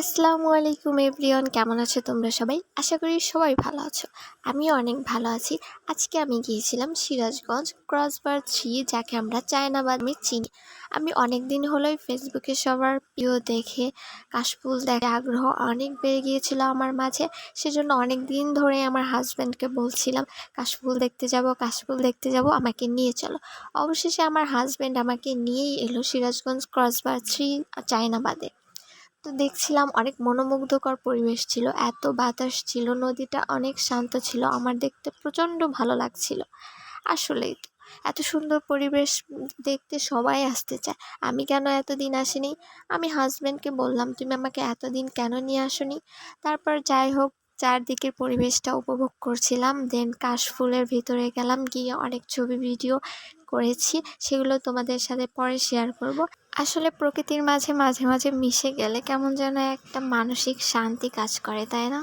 আসসালামু আলাইকুম এভরিওয়ান, কেমন আছো তোমরা সবাই? আশা করি সবাই ভালো আছো। আমিও অনেক ভালো আছি। আজকে আমি গিয়েছিলাম সিরাজগঞ্জ ক্রসবার থ্রি যাকে আমরা চায়নাবাদ আমি চিনি। আমি অনেক দিন হলোই ফেসবুকে সবার প্রিয় দেখে, কাশফুল দেখে আগ্রহ অনেক বেড়ে গিয়েছিল আমার মাঝে। সেজন্য অনেক দিন ধরে আমার হাজব্যান্ডকে বলছিলাম, কাশফুল দেখতে যাব, কাশফুল দেখতে যাব, আমাকে নিয়ে চলো। অবশেষে আমার হাজব্যান্ড আমাকে নিয়েই এলো সিরাজগঞ্জ ক্রসবার থ্রি চায়নাবাদে। তো দেখছিলাম অনেক মনোমুগ্ধকর পরিবেশ ছিল, এত বাতাস ছিল, নদীটা অনেক শান্ত ছিল, আমার দেখতে প্রচণ্ড ভালো লাগছিল। আসলেই তো, এত সুন্দর পরিবেশ দেখতে সবাই আসতে চায়। আমি কেন এতদিন আসিনি? আমি হাজব্যান্ডকে বললাম, তুমি আমাকে এতদিন কেন নিয়ে আসনি? তারপর যাই হোক, চারদিকের পরিবেশটা উপভোগ করছিলাম দেন কাশফুলের ভিতরে গেলাম, গিয়ে অনেক ছবি ভিডিও করেছি, সেগুলো তোমাদের সাথে পরে শেয়ার করব। আসলে প্রকৃতির মাঝে মাঝে মাঝে মিশে গেলে কেমন যেন একটা মানসিক শান্তি কাজ করে, তাই না?